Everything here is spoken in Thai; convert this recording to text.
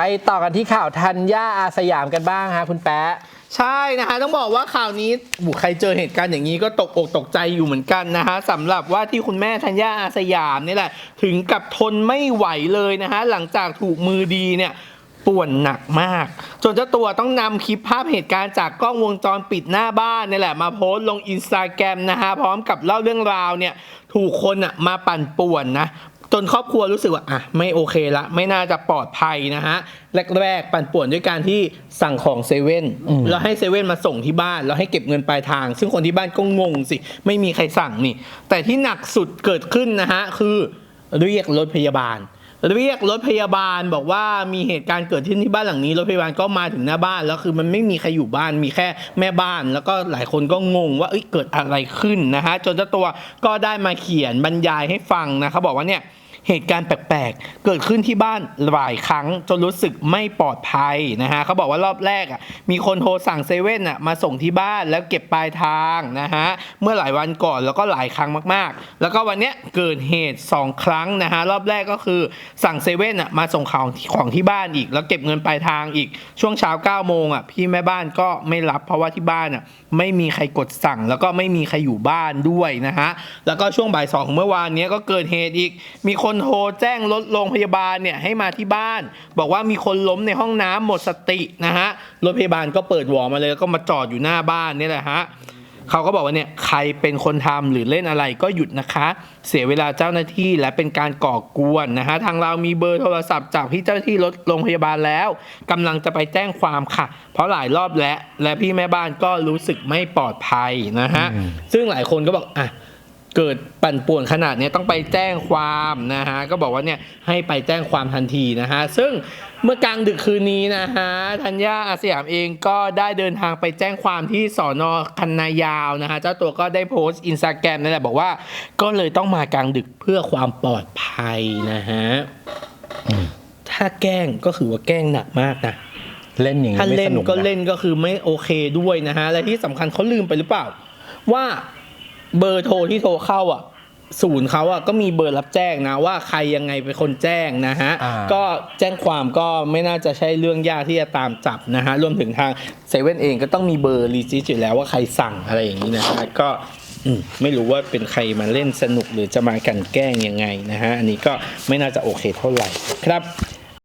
ไปต่อกันที่ข่าวธัญญาอาสยามกันบ้างฮะคุณแป๊ะ ใช่นะคะต้องบอกว่าข่าวนี้บุใครเจอเหตุการณ์อย่างนี้ก็ตกอกตกใจอยู่เหมือนกันนะคะสำหรับว่าที่คุณแม่ธัญญาอาสยามนี่แหละ ถึงกับทนไม่ไหวเลยนะคะหลังจากถูกมือดีเนี่ย ป่วนหนักมาก จนเจ้าตัวต้องนำคลิปภาพเหตุการณ์จากกล้องวงจรปิดหน้าบ้านนี่แหละมาโพสต์ลงอินสตาแกรมนะคะพร้อมกับเล่าเรื่องราวเนี่ยถูกคนอะมาปั่นป่วนนะจนครอบครัวรู้สึกว่าอะไม่โอเคละ ไม่น่าจะปลอดภัยนะฮะ แรกๆ ปั่นป่วนด้วยการที่สั่งของเซเว่นอืมแล้วให้เซเว่นมาส่งที่บ้าน แล้วให้เก็บเงินปลายทาง ซึ่งคนที่บ้านก็งงสิ ไม่มีใครสั่งนี่ แต่ที่หนักสุดเกิดขึ้นนะฮะ คือเรียกรถพยาบาล เรียกรถพยาบาลบอกว่ามีเหตุการณ์เกิดขึ้นที่บ้านหลังนี้ รถพยาบาลก็มาถึงหน้าบ้านแล้วคือมันไม่มีใครอยู่บ้านมีแค่แม่บ้าน แล้วก็หลายคนก็งงว่าเอ้ยเกิดอะไรขึ้นนะฮะจนเจ้าตัวก็ได้มาเขียนบรรยายให้ฟังนะเขาบอกว่าเนี่ย เหตุการณ์แปลกๆ เกิดขึ้นที่บ้านหลายครั้งจนรู้สึกไม่ปลอดภัยนะฮะเขาบอกว่ารอบแรกอะมีคนโทรสั่งเซเว่นอะมาส่งที่บ้านแล้วเก็บปลายทางนะฮะเมื่อหลายวันก่อนแล้วก็หลายครั้งมากๆ แล้วก็วันเนี้ยเกิดเหตุ 2 ครั้งนะฮะรอบแรกก็คือสั่งเซเว่นอะมาส่งของของที่บ้านอีก แล้วเก็บเงินปลายทางอีกช่วงเช้า9ก้าโมงอะพี่แม่บ้านก็ไม่รับเพราะว่าที่บ้านอะไม่มีใครกดสั่ง แล้วก็ไม่มีใครอยู่บ้านด้วยนะฮะแล้วก็ช่วงบ่ายสองของเมื่อวานเนี้ยก็เกิดเหตุอีกมีคนโทรแจ้งรถโรงพยาบาลเนี่ยให้มาที่บ้าน บอกว่ามีคนล้มในห้องน้ำหมดสตินะฮะรถพยาบาลก็เปิดหวอมาเลยแล้วก็มาจอดอยู่หน้าบ้านเนี่ยแหละฮะเขาก็บอกว่าเนี่ยใครเป็นคนทำหรือเล่นอะไรก็หยุดนะคะ เสียเวลาเจ้าหน้าที่และเป็นการก่อกวนนะฮะทางเรามีเบอร์โทรศัพท์จากพี่เจ้าหน้าที่รถโรงพยาบาลแล้วกำลังจะไปแจ้งความค่ะ เพราะหลายรอบแล้วและพี่แม่บ้านก็รู้สึกไม่ปลอดภัยนะฮะอืมซึ่งหลายคนก็บอกอะ เกิดปั่นป่วนขนาดเนี้ยต้องไปแจ้งความนะฮะก็บอกว่าเนี่ยให้ไปแจ้งความทันทีนะฮะซึ่งเมื่อกลางดึกคืนนี้นะฮะธัญญาอาสยามเองก็ได้เดินทางไปแจ้งความที่สอนอคันนายาวนะฮะเจ้าตัวก็ได้โพสต์อินสตาแกรมนั่นแหละบอกว่าก็เลยต้องมากลางดึกเพื่อความปลอดภัยนะฮะถ้าแกล้งก็คือว่าแกล้งหนักมากนะเล่นอย่างนี้ถ้าไม่เล่สนนุกก็นะเล่นก็คือไม่โอเคด้วยนะฮะและที่สำคัญเขาลืมไปหรือเปล่า ว่า เบอร์โทรที่โทรเข้าอะศูนย์เขาอะก็มีเบอร์รับแจ้งนะว่าใครยังไงเป็นคนแจ้งนะฮะอ่าก็แจ้งความก็ไม่น่าจะใช่เรื่องยากที่จะตามจับนะฮะ รวมถึงทางเซเว่นเองก็ต้องมีเบอร์รีจิสอยู่แล้วว่าใครสั่งอะไรอย่างนี้นะฮะก็อืมไม่รู้ว่าเป็นใครมาเล่นสนุกหรือจะมากลันแกล้งยังไงนะฮะ อันนี้ก็ไม่น่าจะโอเคเท่าไหร่ครับ